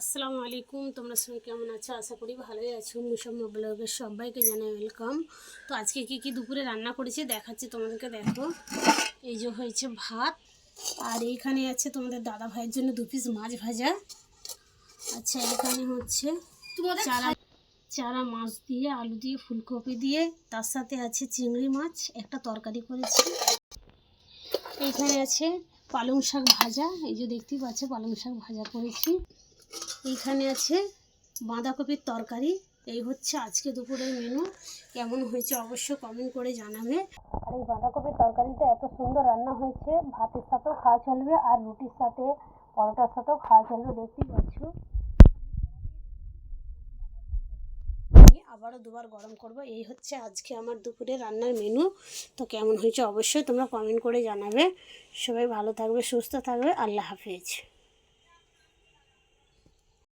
আসসালামু আলাইকুম তোমরা সবাই কেমন আছো? আশা করি ভালোই আছো। মুসাম্মা ব্লগের সবাইকে জানাই ওয়েলকাম। তো আজকে কি কি দুপুরে রান্না করেছি দেখাচ্ছি তোমাদেরকে দেখো। এই যে হয়েছে ভাত আর এইখানে আছে তোমাদের দাদা ভাইয়ের জন্য দু পিস মাছ ভাজা। আচ্ছা এখানে হচ্ছে চারা চারা মাছ দিয়ে আলু দিয়ে ফুলকপি দিয়ে তার সাথে আছে চিংড়ি মাছ একটা তরকারি করেছি। এইখানে আছে পালং শাক ভাজা এই যে দেখতেই পাচ্ছ পালং শাক ভাজা করেছি। এইখানে আছে বাঁধাকপির তরকারি। এই হচ্ছে আজকে দুপুরের মেনু কেমন হয়েছে অবশ্যই কমেন্ট করে জানাবে। আর এই বাঁধাকপির তরকারিটা এত সুন্দর রান্না হয়েছে। ভাতের সাথেও খাওয়া চলবে আর রুটির সাথে পরোটার সাথেও খাওয়া চলবে, দেখতেই পাচ্ছ। আবারও দুবার গরম করব। এই হচ্ছে আজকে আমার দুপুরে রান্নার মেনু তো কেমন হয়েছে অবশ্যই তোমরা কমেন্ট করে জানাবে। সবাই ভালো থাকবে, সুস্থ থাকবে। আল্লাহ হাফেজ।